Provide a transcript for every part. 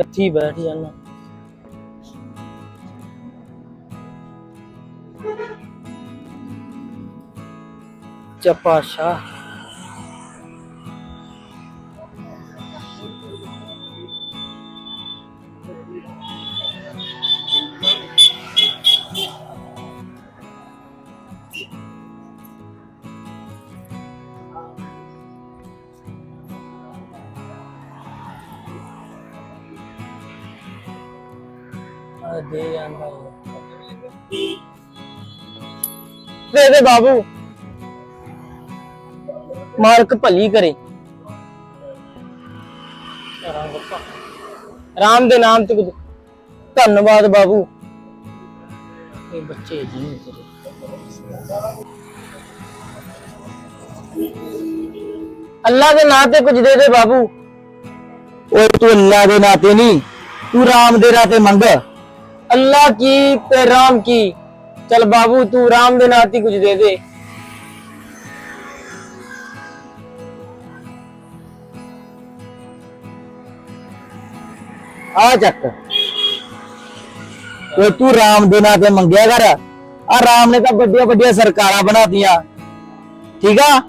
ਇੱਥੇ ਬੈਠ ਜਾਣਾ। ਚੱਪਾ ਦੇ ਬਾਬੂ। ਮਾਲਕ ਭਲੀ ਕਰੇ। ਰਾਮ ਦੇ ਨਾਮ ਤੇ ਕੁਝ ਧੰਨਵਾਦ ਬਾਬੂ। ਇਹ ਬੱਚੇ ਜੀ ਨੇ ਅੱਲਾ ਦੇ ਨਾਂ ਤੇ ਕੁਝ ਦੇ ਦੇ ਬਾਬੂ। ਓਏ ਤੂੰ ਅੱਲਾ ਦੇ ਨਾਤੇ ਨਹੀਂ ਤੂੰ ਰਾਮ ਦੇ ਨਾਤੇ ਮੰਗ। अल्लाह की ते राम की चल बाबू तू राम दे नाती कुछ दे दे ਆ ਚੱਕ ਓਏ ਤੂੰ ਰਾਮ ਦੇ ਨਾਤੇ ਮੰਗਿਆ ਕਰ ਆ ਰਾਮ ਨੇ ਤਾਂ ਵੱਡੀਆਂ ਵੱਡੀਆਂ ਸਰਕਾਰਾਂ ਬਣਾਤੀਆਂ ਠੀਕ ਆ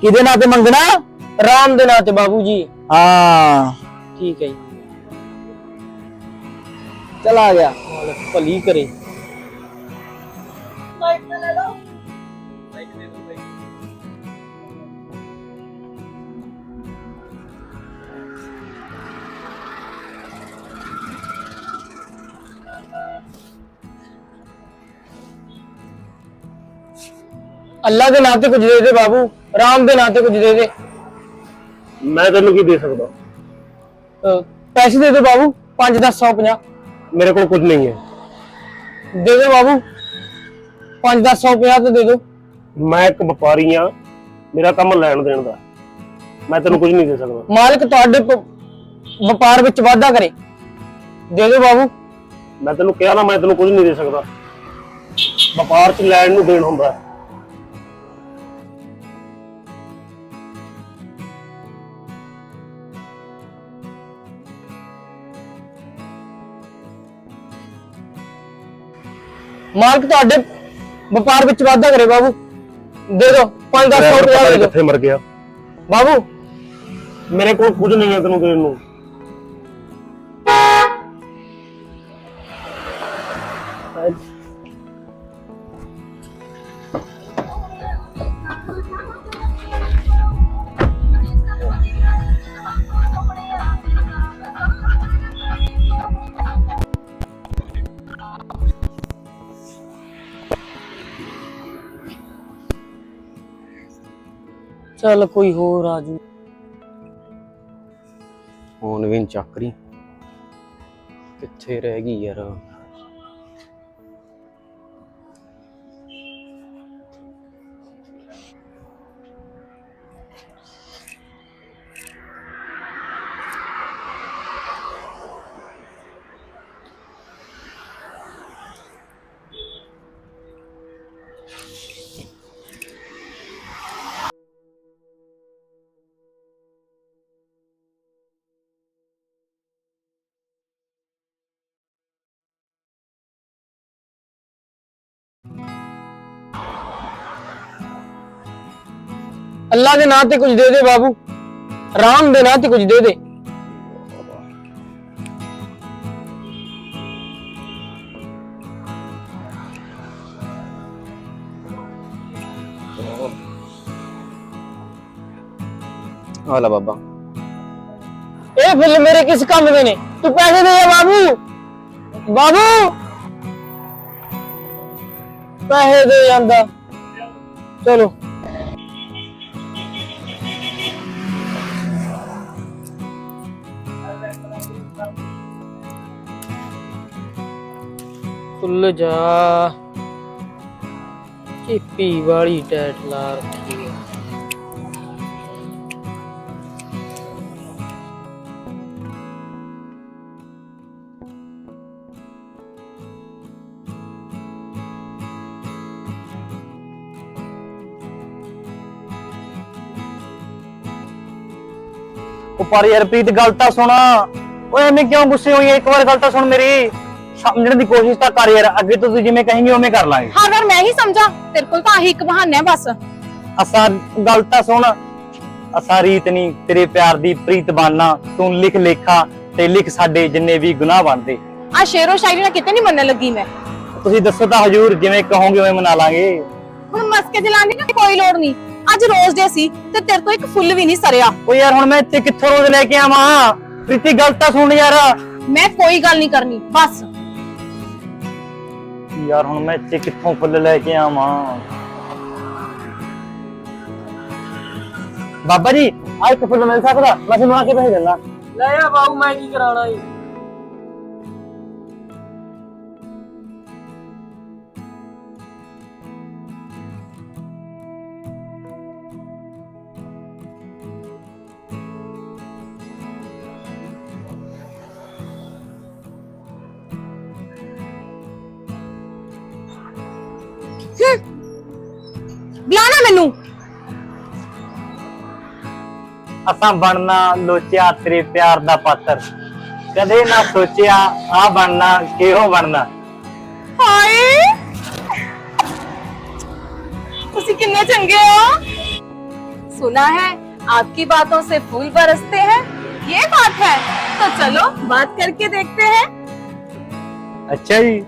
ਕਿਹਦੇ ਨਾਤੇ ਮੰਗਣਾ राम दे नाते बाबू जी ਹਾਂ ठीक है जी ਚਲਾ ਗਿਆ। ਭਲੀ ਕਰੇ। ਅੱਲਾ ਦੇ ਨਾਂ ਤੇ ਕੁਝ ਦੇ ਦੇ ਬਾਬੂ ਰਾਮ ਦੇ ਨਾਂ ਤੇ ਕੁਝ ਦੇ ਦੇ। ਮੈਂ ਤੈਨੂੰ ਕੀ ਦੇ ਸਕਦਾ? ਪੈਸੇ ਦੇ ਦੇ ਬਾਬੂ 5 10 150 ਮੇਰੇ ਕੋਲ ਕੁਝ ਨਹੀਂ है दे दो बाबू पाँच दस सौ रुपया तो दे दो ਮੈਂ ਇੱਕ ਵਪਾਰੀ ਆ ਮੇਰਾ ਕੰਮ ਲੈਣ ਦੇਣ ਦਾ। ਮੈਂ ਤੈਨੂੰ ਕੁਝ ਨਹੀਂ ਦੇ ਸਕਦਾ। ਮਾਲਕ ਤੁਹਾਡੇ ਵਪਾਰ ਵਿੱਚ ਵਾਧਾ ਕਰੇ। ਦੇ ਦਿਓ ਬਾਬੂ। ਮੈਂ ਤੈਨੂੰ ਕਿਹਾ ਨਾ ਮੈਂ ਤੈਨੂੰ ਕੁਝ ਨਹੀਂ ਦੇ ਸਕਦਾ। ਵਪਾਰ 'ਚ ਲੈਣ ਨੂੰ ਦੇਣ ਹੁੰਦਾ। ਹੈ। ਮਾਲਕ ਤੁਹਾਡੇ ਵਪਾਰ ਵਿੱਚ ਵਾਧਾ ਕਰੇ ਬਾਬੂ। ਦੇ ਦਿਓ 5-10 ਦੇ ਦਿਓ। ਕਿੱਥੇ ਮਰ ਗਿਆ। ਬਾਬੂ। ਮੇਰੇ ਕੋਲ ਕੁਝ ਨਹੀਂ ਹੈ ਤੈਨੂੰ ਦੇਣ ਨੂੰ। ਚੱਲ ਕੋਈ ਹੋਰ ਆਜੂ ਫੋਨ ਵੀ ਨੀ ਚੱਕ ਰਹੀ। ਕਿੱਥੇ ਰਹਿ ਗਈ ਯਾਰ। ਅੱਲਾ ਦੇ ਨਾਂ ਤੇ ਕੁਝ ਦੇ ਦੇ ਬਾਬੂ ਰਾਮ ਦੇ ਨਾਂ ਤੇ ਕੁਝ ਦੇ ਦੇ ਆ ਲੈ ਬਾਬਾ ਇਹ ਫੁੱਲ ਮੇਰੇ ਕਿਸ ਕੰਮ ਦੇ ਨੇ ਤੂੰ ਪੈਸੇ ਦੇ ਜਾ ਬਾਬੂ ਬਾਬੂ ਪੈਸੇ ਦੇ ਜਾਂਦਾ ਚਲੋ ਖੁੱਲ ਜਾ। ਚਿੱਪੀ ਵਾਲੀ ਟੈਟ ਲਾ ਰੱਖੀ ਹੈ ਉਹ ਪਰ ਯਾਰ ਪ੍ਰੀਤ ਗੱਲ ਤਾਂ ਸੁਣਾ। ਓਏ ਐਵੇਂ ਕਿਉਂ ਗੁੱਸੇ ਹੋਈ ਹੈ? ਇੱਕ ਵਾਰ ਗੱਲ ਤਾਂ ਸੁਣ ਮੇਰੀ। ਸਮਝਣ ਦੀ ਕੋਸ਼ਿਸ਼ ਤਾਂ ਕਰ ਯਾਰ ਅੱਗੇ ਤੋਂ ਤੂੰ ਜਿਵੇਂ ਕਹੇਂਗੀ ਉਵੇਂ ਕਰ ਲਾਂਗੇ। ਹਾਂ ਫਿਰ ਮੈਂ ਹੀ ਸਮਝਾਂ ਤੇਰੇ ਕੋਲ ਤਾਂ ਆਹੀ ਇੱਕ ਬਹਾਨਾ ਹੈ ਬਸ। ਅਸਾਂ ਗੱਲ ਤਾਂ ਸੁਣ। ਅਸਾਂ ਰੀਤ ਨਹੀਂ ਤੇਰੇ ਪਿਆਰ ਦੀ ਪ੍ਰੀਤ ਬਾਨਾ ਤੂੰ ਲਿਖ ਲੇਖਾ ਤੇ ਲਿਖ ਸਾਡੇ ਜਿੰਨੇ ਵੀ ਗੁਨਾਹ ਬਣਦੇ। ਆ ਸ਼ੇਰੋ ਸ਼ਾਇਰੀ ਨਾਲ ਕਿਤੇ ਨਹੀਂ ਮੰਨਣ ਲੱਗੀ ਮੈਂ। ਤੁਸੀਂ ਦੱਸੋ ਤਾਂ ਹਜੂਰ ਜਿਵੇਂ ਕਹੋਗੇ ਉਵੇਂ ਮਨਾ ਲਾਂਗੇ। ਹੁਣ ਮਸਕੇ ਜਲਾਉਣ ਦੀ ਕੋਈ ਲੋੜ ਨਹੀਂ। ਅੱਜ ਰੋਜ਼ ਡੇ ਸੀ ਤੇ ਤੇਰੇ ਤੋਂ ਇੱਕ ਫੁੱਲ ਵੀ ਨਹੀਂ ਸਰਿਆ। ਓ ਯਾਰ ਹੁਣ ਮੈਂ ਇੱਥੇ ਕਿੱਥੋਂ ਰੋਜ਼ ਲੈ ਕੇ ਆਵਾਂ? ਪ੍ਰੀਤੀ ਗੱਲ ਤਾਂ ਸੁਣ ਯਾਰ। ਮੈਂ ਕੋਈ ਗੱਲ ਨਹੀਂ ਕਰਨੀ ਬਸ। ਯਾਰ ਹੁਣ ਮੈਂ ਇੱਥੇ ਕਿੱਥੋਂ ਫੁੱਲ ਲੈ ਕੇ ਆਵਾਂ? ਬਾਬਾ ਜੀ, ਆਹ ਇੱਕ ਫੁੱਲ ਮਿਲ ਸਕਦਾ? ਮੈਂ ਤੁਹਾਨੂੰ ਆ ਕੇ ਭੇਜ ਦਿੰਦਾ। ਲੈ ਆ ਬਾਬੂ ਮੈਂ ਕੀ ਕਰਾਣਾ ਈ ਮੈਨੂੰ ਅਸਾਂ ਬਣਨਾ ਲੋਚਿਆ ਤੇਰੇ ਪਿਆਰ ਦਾ ਪਾਤਰ ਕਦੇ ਨਾ ਸੋਚਿਆ ਆ ਬਣਨਾ ਕਿਹੋ ਬਣਨਾ ਹਾਏ ਤੁਸੀਂ ਕਿੰਨੇ ਚੰਗੇ ਹੋ सुना है आपकी बातों से फूल बरसते हैं ये बात है तो चलो बात करके देखते हैं ਅੱਛਾ ਜੀ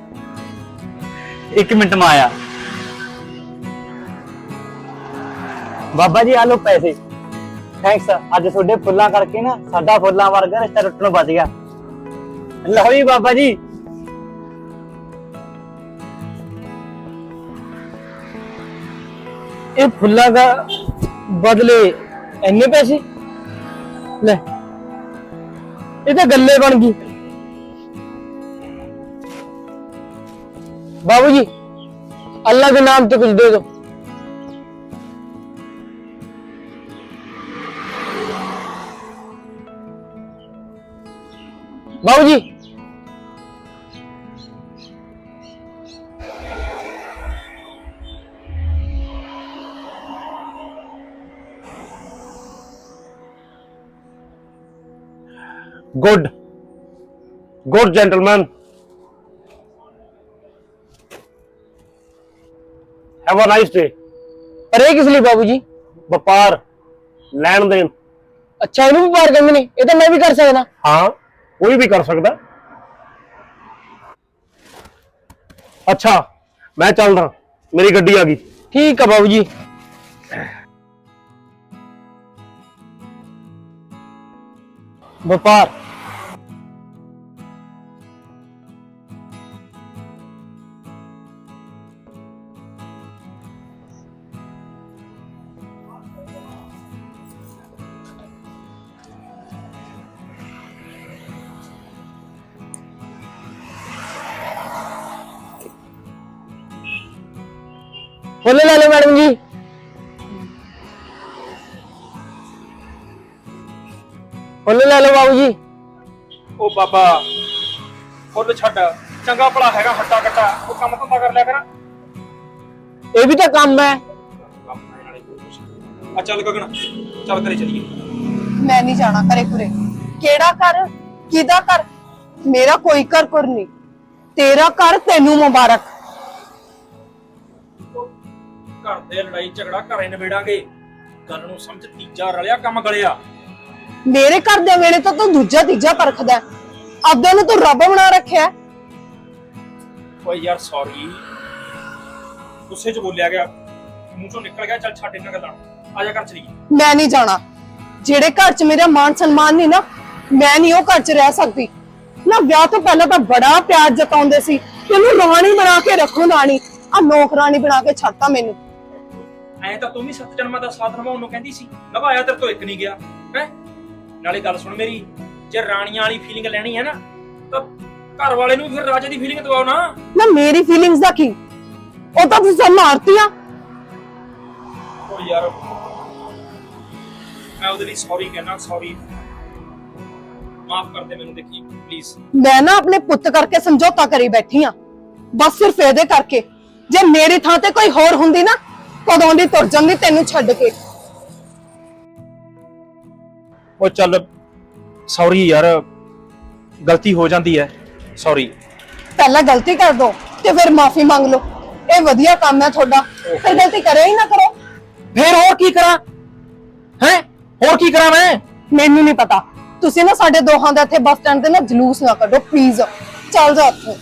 ਇੱਕ ਮਿੰਟ ਮਾ ਆਇਆ ਬਾਬਾ ਜੀ ਆ ਲੋ ਪੈਸੇ। ਥੈਂਕਸ ਅੱਜ ਤੁਹਾਡੇ ਫੁੱਲਾਂ ਕਰਕੇ ਨਾ ਸਾਡਾ ਫੁੱਲਾਂ ਵਰਗਾ ਰਿਸ਼ਤਾ ਟੁੱਟਣ ਬਚ ਗਿਆ। ਲਓ ਜੀ ਬਾਬਾ ਜੀ। ਇਹ ਫੁੱਲਾਂ ਦਾ ਬਦਲੇ ਇੰਨੇ ਪੈਸੇ? ਲੈ, ਇਹ ਤਾਂ ਗੱਲੇ ਬਣ ਗਈ। ਬਾਬੂ ਜੀ, ਅੱਲਾ ਦੇ ਨਾਮ ਤੇ ਕੁਝ ਦੇ ਦਿਓ। दो बाबूजी good good gentleman have a nice day पर ये किस लिए बाबूजी ਵਪਾਰ ਲੈਣ ਦੇਣ अच्छा इन्हें भी पार करने ने ये तो मैं भी कर सकता ਹਾਂ कोई भी कर सकता अच्छा मैं चल रहा, मेरी गड्डी आ गई। ठीक है बाबू जी व्यापार ਖੁੱਲੇ ਲੈ ਲਓ ਮੈਡਮ ਜੀ। ਖੁੱਲੇ ਲੈ ਲਓ ਜੀ। ਉਹ ਬਾਬਾ ਫੁੱਲ ਛੱਡ। ਚੰਗਾ ਭਲਾ ਹੈਗਾ ਹੱਟਾ ਕੱਟਾ। ਉਹ ਕੰਮ ਧੰਦਾ ਕਰ ਲਿਆ ਕਰ। ਇਹ ਵੀ ਤਾਂ ਕੰਮ ਹੈ। ਆ ਚੱਲ ਗਗਨ ਚੱਲ ਕਰੇ ਚਲੀਏ। ਮੈਂ ਨਹੀਂ ਜਾਣਾ ਘਰੇ ਕੁਰੇ ਕਿਹੜਾ ਕਰ ਕਿਹਦਾ ਕਰ ਮੇਰਾ ਕੋਈ ਕਰ ਕੁਰ ਨਹੀਂ। ਤੇਰਾ ਕਰ ਤੈਨੂੰ ਮੁਬਾਰਕ। ਘਰ ਦੇ ਲੜਾਈ ਝਗੜਾ ਘਰੇ ਨਿਬੇੜਾਂਗੇ। ਗੱਲ ਨੂੰ ਸਮਝ ਤੀਜਾ ਰਲਿਆ ਕੰਮ ਗਲਿਆ। ਮੇਰੇ ਘਰ ਦੇ ਵੇਲੇ ਤਾਂ ਤੂੰ ਦੂਜਾ ਤੀਜਾ ਪਰਖਦਾ। ਆਪਦੇ ਨੂੰ ਤੂੰ ਰੱਬ ਬਣਾ ਰੱਖਿਆ। ਓਏ ਯਾਰ ਸੌਰੀ ਗੁੱਸੇ 'ਚ ਬੋਲਿਆ ਗਿਆ। ਮੂੰਹ ਚੋਂ ਨਿਕਲ ਗਿਆ ਚੱਲ ਛੱਡ ਇਹਨਾਂ ਗੱਲਾਂ ਨੂੰ। ਆ ਜਾ ਘਰ ਚਲੀਏ। ਮੈਂ ਨਹੀਂ ਜਾਣਾ। ਜਿਹੜੇ ਘਰ 'ਚ ਮੇਰਾ ਮਾਨ ਸਨਮਾਨ ਨਹੀਂ ਨਾ ਮੈਂ ਨਹੀਂ ਉਹ ਘਰ 'ਚ ਰਹਿ ਸਕਦੀ। ਨਾ ਵਿਆਹ ਤੋਂ ਪਹਿਲਾਂ ਤਾਂ ਬੜਾ ਪਿਆਰ ਜਤਾਉਂਦੇ ਸੀ। ਤੈਨੂੰ ਰਾਣੀ ਬਣਾ ਕੇ ਰੱਖੋ ਰਾਣੀ ਆ ਨੌਕਰਾਨੀ ਬਣਾ ਕੇ ਛੱਡਤਾ ਮੈਨੂੰ। ਐਂ ਤਾਂ ਤੂੰ ਵੀ ਸੱਤ ਜਨਮਾਂ ਦਾ ਸਾਥ ਨਿਭਾਉਣ ਨੂੰ ਕਹਿੰਦੀ ਸੀ। ਨਿਭਾਇਆ ਤੇਰੇ ਤੋਂ ਇੱਕ ਨਹੀਂ ਗਿਆ। ਹੈ? ਨਾਲੇ ਗੱਲ ਸੁਣ ਮੇਰੀ ਜੇ ਰਾਣੀਆਂ ਵਾਲੀ ਫੀਲਿੰਗ ਲੈਣੀ ਹੈ ਨਾ ਤਾਂ ਘਰ ਵਾਲੇ ਨੂੰ ਫਿਰ ਰਾਜੇ ਦੀ ਫੀਲਿੰਗ ਦਵਾਓ ਨਾ। ਨਾ ਮੇਰੀ ਫੀਲਿੰਗਸ ਦਾ ਕੀ? ਉਹ ਤਾਂ ਤੁਸੀਂ ਮਾਰਤੀਆਂ। ਓ ਯਾਰ ਮੈਂ ਉਹਦੇ ਲਈ ਸੌਰੀ ਕਹਿਣਾ ਸੌਰੀ ਮਾਫ ਕਰ ਦੇ ਮੈਨੂੰ ਦੇਖੀ ਪਲੀਜ਼ ਮੈਂ ਨਾ ਆਪਣੇ ਪੁੱਤ ਕਰਕੇ ਸਮਝੌਤਾ ਕਰੀ ਬੈਠੀ ਆ। ਬਸ ਸਿਰਫ ਇਹਦੇ ਕਰਕੇ। ਜੇ ਮੇਰੀ ਥਾਂ ਤੇ ਕੋਈ ਹੋਰ ਹੁੰਦੀ ਨਾ ਕਦੋਂ ਦੀ ਤੁਰ ਜਾਂਦੀ ਤੈਨੂੰ ਛੱਡ ਕੇ? ਉਹ ਚੱਲ ਸੌਰੀ ਯਾਰ ਗਲਤੀ ਹੋ ਜਾਂਦੀ ਹੈ ਸੌਰੀ ਪਹਿਲਾਂ ਗਲਤੀ ਕਰ ਦੋ ਤੇ ਫਿਰ ਮਾਫੀ ਮੰਗ ਲਓ। ਇਹ ਵਧੀਆ ਕੰਮ ਹੈ ਤੁਹਾਡਾ। ਫਿਰ ਗਲਤੀ ਕਰਿਆ ਹੀ ਨਾ ਕਰੋ। ਫੇਰ ਹੋਰ ਕੀ ਕਰਾਂ? ਹੈ? ਹੋਰ ਕੀ ਕਰਾਂ ਮੈਂ? ਮੈਨੂੰ ਨਹੀਂ ਪਤਾ। ਤੁਸੀਂ ਨਾ ਸਾਡੇ ਦੋਹਾਂ ਦਾ ਇੱਥੇ ਬੱਸ ਸਟੈਂਡ ਤੇ ਨਾ ਜਲੂਸ ਨਾ ਕੱਢੋ ਪਲੀਜ਼ ਚੱਲ ਜਾ ਉੱਥੇ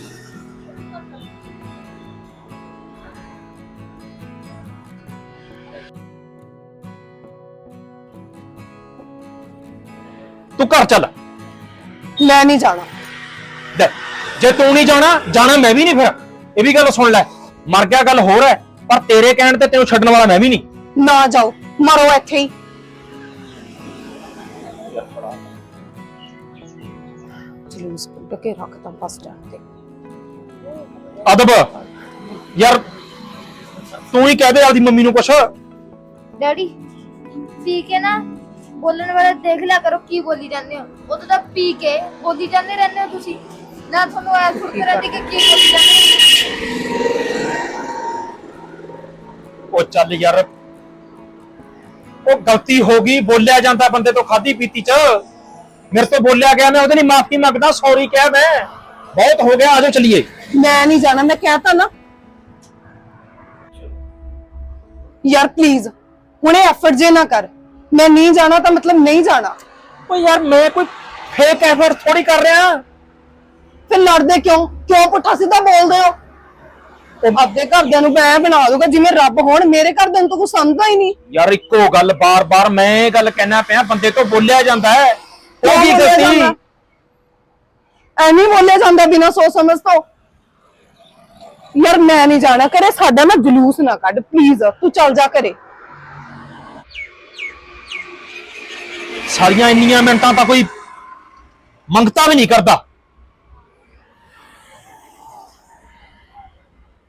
ਤੂੰ ਘਰ ਚੱਲ। ਮੈਂ ਨਹੀਂ ਜਾਣਾ। ਲੈ, ਜੇ ਤੂੰ ਨਹੀਂ ਜਾਣਾ ਜਾਣਾ ਮੈਂ ਵੀ ਨਹੀਂ ਫਿਰ। ਇਹ ਵੀ ਗੱਲ ਸੁਣ ਲੈ ਮਰ ਗਿਆ ਗੱਲ ਹੋਰ ਹੈ ਪਰ ਤੇਰੇ ਕਹਿਣ ਤੇ ਤੈਨੂੰ ਛੱਡਣ ਵਾਲਾ ਮੈਂ ਵੀ ਨਹੀਂ। ਨਾ ਜਾਓ ਮਰੋ ਇੱਥੇ ਹੀ। ਜਲੂਸ ਕੱਢ ਕੇ ਰੱਖਤਾ ਬੱਸ ਸਟੈਂਡ ਤੇ। ਅਦਬ ਯਾਰ ਤੂੰ ਹੀ ਕਹਿ ਦੇ ਆਪਦੀ ਮੰਮੀ ਨੂੰ ਕੁਛ। ਡੈਡੀ ਪੀ ਕੇ ਨਾ? ਬੋਲਣ ਵਾਲਾ ਦੇਖ ਲਿਆ ਕਰੋ ਕੀ ਬੋਲੀ ਜਾਂਦੇ ਹੋ। ਉਹ ਤਾਂ ਪੀ ਕੇ ਬੋਲੀ ਜਾਂਦੇ ਰਹਿੰਦੇ ਹੋ ਤੁਸੀਂ। ਨਾ ਤੁਹਾਨੂੰ ਐ ਸੁਣ ਕੇ ਰਹਿੰਦੀ ਕਿ ਕੀ ਬੋਲੀ ਜਾਂਦੇ ਉਹ ਚੱਲ ਯਾਰ। ਉਹ ਗਲਤੀ ਹੋ ਗਈ ਬੋਲਿਆ ਜਾਂਦਾ ਬੰਦੇ ਤੋਂ ਖਾਦੀ ਪੀਤੀ ਚ। ਮੇਰੇ ਤੋਂ ਬੋਲਿਆ ਗਿਆ ਮੈਂ ਉਹਦੇ ਲਈ ਮਾਫੀ ਮੰਗਦਾ ਸੌਰੀ ਕਹਿ ਮੈਂ। ਬਹੁਤ ਹੋ ਗਿਆ ਆਜੋ ਚਲੀਏ। ਮੈਂ ਨਹੀਂ ਜਾਣਾ ਮੈਂ ਕਹਿਤਾ ਨਾ। ਯਾਰ ਪਲੀਜ਼ ਹੁਣੇ ਐਫਰਟ ਜੇ ਨਾ ਕਰ। ਮੈਂ ਨਹੀਂ ਜਾਣਾ ਤਾਂ ਮਤਲਬ ਨਹੀਂ ਜਾਣਾ। ਓ ਯਾਰ ਮੈਂ ਕੋਈ ਫੇਕ ਐਫਰਟ ਥੋੜੀ ਕਰ ਰਿਹਾ। ਫਿਰ ਲੜਦੇ ਕਿਉਂ? ਕਿਉਂ ਪੁੱਠਾ ਸਿੱਧਾ ਬੋਲਦੇ ਹੋ? ਆਪਦੇ ਘਰਦਿਆਂ ਨੂੰ ਮੈਂ ਬਣਾ ਦੂੰਗਾ ਜਿਵੇਂ ਰੱਬ ਹੋਣ ਮੇਰੇ ਘਰਦਿਆਂ ਨੂੰ ਤਾਂ ਕੁਝ ਸਮਝਦਾ ਹੀ ਨਹੀਂ। ਯਾਰ ਇੱਕੋ ਗੱਲ ਬਾਰ-ਬਾਰ ਮੈਂ ਇਹ ਗੱਲ ਕਹਿਣਾ ਪਿਆ ਬੰਦੇ ਤੋਂ ਬੋਲਿਆ ਜਾਂਦਾ ਹੈ। ਉਹ ਵੀ ਜਾਂਦਾ? ਐਵੇਂ ਬੋਲਿਆ ਜਾਂਦਾ ਬਿਨਾਂ ਸੋਚ ਸਮਝ ਤੋਂ। ਯਾਰ ਮੈਂ ਨਹੀਂ ਜਾਣਾ ਕਰੇ ਸਾਡਾ ਨਾ ਜਲੂਸ ਨਾ ਕੱਢ ਪਲੀਜ਼ ਤੂੰ ਚੱਲ ਜਾ ਕਰੇ ਸਾਰੀਆਂ ਇੰਨੀਆਂ ਮਿੰਟਾਂ ਤਾਂ ਕੋਈ ਮੰਗਤਾ ਵੀ ਨਹੀਂ ਕਰਦਾ।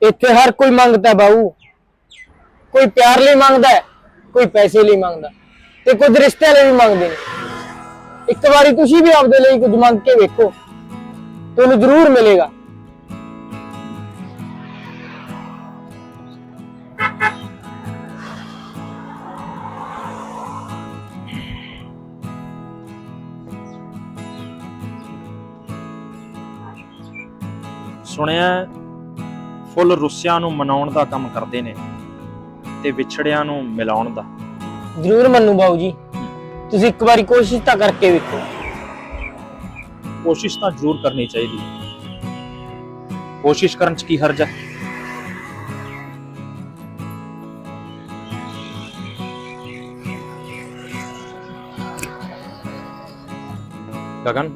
ਇੱਥੇ ਹਰ ਕੋਈ ਮੰਗਦਾ ਬਾਊ। ਕੋਈ ਪਿਆਰ ਲਈ ਮੰਗਦਾ ਕੋਈ ਪੈਸੇ ਲਈ ਮੰਗਦਾ ਤੇ ਕੁਝ ਰਿਸ਼ਤੇ ਲਈ ਵੀ ਮੰਗਦੇ ਨੇ। ਇੱਕ ਵਾਰੀ ਤੁਸੀਂ ਵੀ ਆਪਦੇ ਲਈ ਕੁਝ ਮੰਗ ਕੇ ਵੇਖੋ, ਤੁਹਾਨੂੰ ਜ਼ਰੂਰ ਮਿਲੇਗਾ। ਸੁਣਿਆ ਫੁੱਲ ਰੁੱਸਿਆਂ ਨੂੰ ਮਨਾਉਣ ਦਾ ਕੰਮ ਕਰਦੇ ਨੇ ਤੇ ਵਿਛੜਿਆਂ ਨੂੰ ਮਿਲਾਉਣ ਦਾ। ਜ਼ਰੂਰ ਮੰਨੂ ਬਾਊ ਜੀ ਤੁਸੀਂ ਇੱਕ ਵਾਰੀ ਕੋਸ਼ਿਸ਼ ਤਾਂ ਕਰਕੇ ਵੇਖੋ। ਕੋਸ਼ਿਸ਼ ਤਾਂ ਜ਼ਰੂਰ ਕਰਨੀ ਚਾਹੀਦੀ। ਹੈ ਕੋਸ਼ਿਸ਼ ਕਰਨ ਚ ਕੀ ਹਰਜ ਹੈ? ਗਗਨ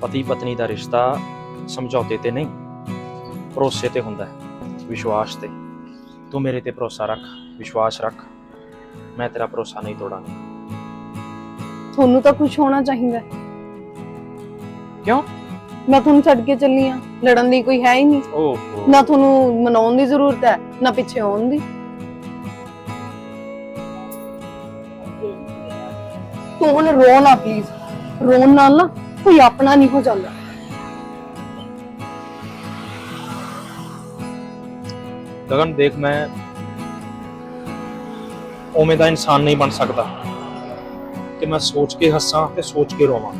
ਪਤੀ ਪਤਨੀ ਦਾ ਰਿਸ਼ਤਾ ਸਮਝੌਤੇ ਤੇ ਨਹੀਂ ਭਰੋਸੇ ਤੇ ਹੁੰਦਾ ਹੈ। ਵਿਸ਼ਵਾਸ ਤੇ। ਤੂੰ ਮੇਰੇ ਤੇ ਭਰੋਸਾ ਰੱਖ ਵਿਸ਼ਵਾਸ ਰੱਖ। ਮੈਂ ਤੇਰਾ ਭਰੋਸਾ ਨਹੀਂ ਤੋੜਾਂਗਾ। ਤੁਹਾਨੂੰ ਤਾਂ ਕੁਝ ਹੋਣਾ ਚਾਹੀਦਾ ਹੈ। ਕਿਉਂ? ਮੈਂ ਤੁਹਾਨੂੰ ਛੱਡ ਕੇ ਚੱਲੀ ਆ। ਲੜਨ ਲਈ ਕੋਈ ਹੈ ਹੀ ਨਹੀਂ। ਓਹੋ। ਨਾ ਤੁਹਾਨੂੰ ਮਨਾਉਣ ਦੀ ਜ਼ਰੂਰਤ ਹੈ ਨਾ ਪਿੱਛੇ ਆਉਣ ਦੀ। ਤੂੰ ਹੁਣ ਰੋ ਨਾ ਪਲੀਜ਼ ਰੋਣ ਨਾਲ ਨਾ ਕੋਈ ਆਪਣਾ ਨਹੀਂ ਹੋ ਜਾਂਦਾ। ਗਗਨ ਦੇਖ ਮੈਂ ਉਵੇਂ ਦਾ ਇਨਸਾਨ ਨਹੀਂ ਬਣ ਸਕਦਾ ਕਿ ਮੈਂ ਸੋਚ ਕੇ ਹੱਸਾਂ ਤੇ ਸੋਚ ਕੇ ਰੋਵਾਂ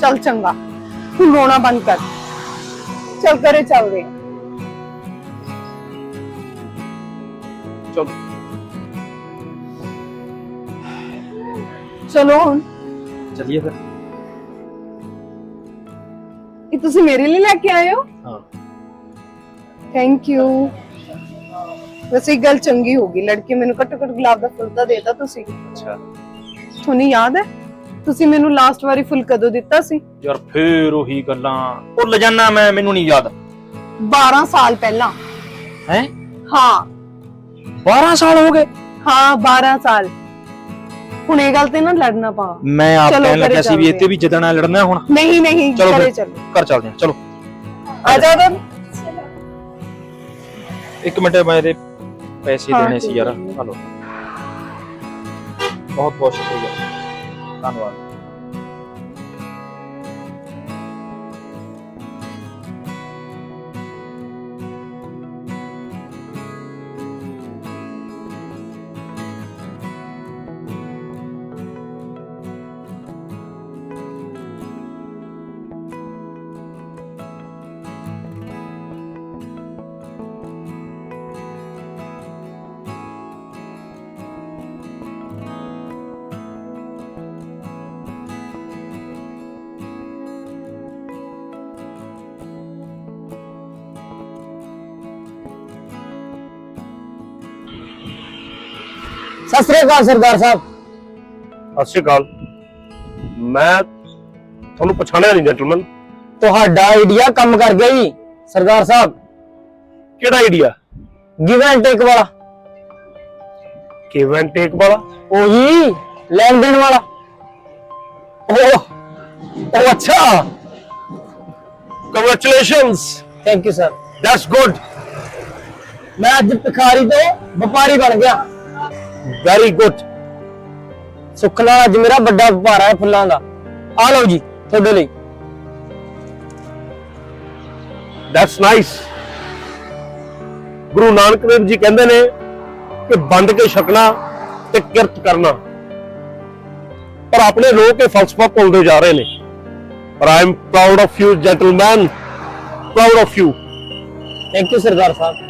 ਚੱਲ ਚੰਗਾ ਤੂੰ ਰੋਣਾ ਬੰਦ ਕਰ ਚੱਲ ਕਰੇ ਚੱਲਦੇ ਹਾਂ। ਚਲ ਚਲੋ ਹੁਣ ਚਲਿਏ ਫਿਰ। ਇਹ ਤੁਸੀਂ ਮੇਰੇ ਲਈ ਲੈ ਕੇ ਆਏ ਹੋ? ਹਾਂ। ਥੈਂਕ ਯੂ ਵੈਸੇ ਗੱਲ ਚੰਗੀ ਹੋ ਗਈ। ਲੜਕੇ ਮੈਨੂੰ ਘੱਟੋ ਘੱਟ ਗੁਲਾਬ ਦਾ ਫੁੱਲ ਤਾਂ ਦੇਤਾ ਤੁਸੀਂ। ਅੱਛਾ। ਤੁਹਾਨੂੰ ਯਾਦ ਹੈ? ਤੁਸੀਂ ਮੈਨੂੰ ਲਾਸਟ ਵਾਰੀ ਫੁੱਲ ਕਦੋਂ ਦਿੱਤਾ ਸੀ? ਯਾਰ ਫੇਰ ਉਹੀ ਗੱਲਾਂ। ਭੁੱਲ ਜਾਣਾ ਮੈਂ ਮੈਨੂੰ ਨਹੀਂ ਯਾਦ। 12 ਸਾਲ ਪਹਿਲਾਂ। ਹੈ? ਹਾਂ। 12 ਸਾਲ ਹੋ ਗਏ। ਹਾਂ 12 ਸਾਲ। ਹੁਣ ਇਹ ਗੱਲ ਤੇ ਨਾ ਲੜਨਾ ਪਾ। ਮੈਂ ਆਪ ਚਲੋ ਕਹਿਣ ਘਰੇ ਲੱਗਿਆ ਸੀ ਵੀ ਚੱਲਦੇ ਇੱਥੇ ਵੀ ਜਿੱਦਣਾ ਲੜਨਾ ਹੁਣ। ਨਹੀਂ ਨਹੀਂ ਚਲੋ ਘਰੇ ਫਿਰ। ਚੱਲੋ ਘਰ ਚੱਲਦੇ ਹਾਂ ਚਲੋ। ਆ ਜਾਓ ਤਾਂ। ਇੱਕ ਮਿੰਟ ਮੈਂ ਇਹਦੇ ਪੈਸੇ ਹਾਂ, ਦੇਣੇ ਸੀ ਠੀਕ ਯਾਰ। ਹੈ। ਹਲੋ। ਬਹੁਤ ਬਹੁਤ ਸ਼ੁਕਰੀਆ। ਧੰਨਵਾਦ। ਸਤਿ ਸ੍ਰੀ ਅਕਾਲ ਸਰਦਾਰ ਸਾਹਿਬ। ਸਤਿ ਸ਼੍ਰੀ ਅਕਾਲ। ਮੈਂ ਤੁਹਾਨੂੰ ਪਛਾਣਿਆ ਨਹੀਂ ਜੈਂਟਲਮੈਨ ਤੁਹਾਡਾ ਆਈਡੀਆ ਕੰਮ ਕਰ ਗਿਆ ਜੀ ਸਰਦਾਰ ਸਾਹਿਬ। ਕਿਹੜਾ ਆਈਡੀਆ ਗਿਵ ਐਂਡ ਟੇਕ ਵਾਲਾ। ਗਿਵ ਐਂਡ ਟੇਕ ਵਾਲਾ? ਉਹੀ ਲੈਣ ਦੇਣ ਵਾਲਾ। ਉਹ ਉਹ ਅੱਛਾ। Congratulations thank you sir that's good ਮੈਂ ਅੱਜ ਭਿਖਾਰੀ ਤੋਂ ਵਪਾਰੀ ਬਣ ਗਿਆ। ਵੈਰੀ ਗੁੱਡ ਸੁੱਖ ਨਾਲ ਅੱਜ ਮੇਰਾ ਵੱਡਾ ਵਪਾਰ ਹੈ ਫੁੱਲਾਂ ਦਾ। ਆ ਲਓ ਜੀ ਤੁਹਾਡੇ ਲਈ। ਦੈਟਸ ਨਾਈਸ ਗੁਰੂ ਨਾਨਕ ਦੇਵ ਜੀ ਕਹਿੰਦੇ ਨੇ ਕਿ ਵੰਡ ਕੇ ਛਕਣਾ ਤੇ ਕਿਰਤ ਕਰਨਾ। ਪਰ ਆਪਣੇ ਲੋਕ ਇਹ ਫਲਸਫਾ ਭੁੱਲਦੇ ਜਾ ਰਹੇ ਨੇ। ਪਰ I am proud of you gentleman proud of you thank you Sardar Sahib.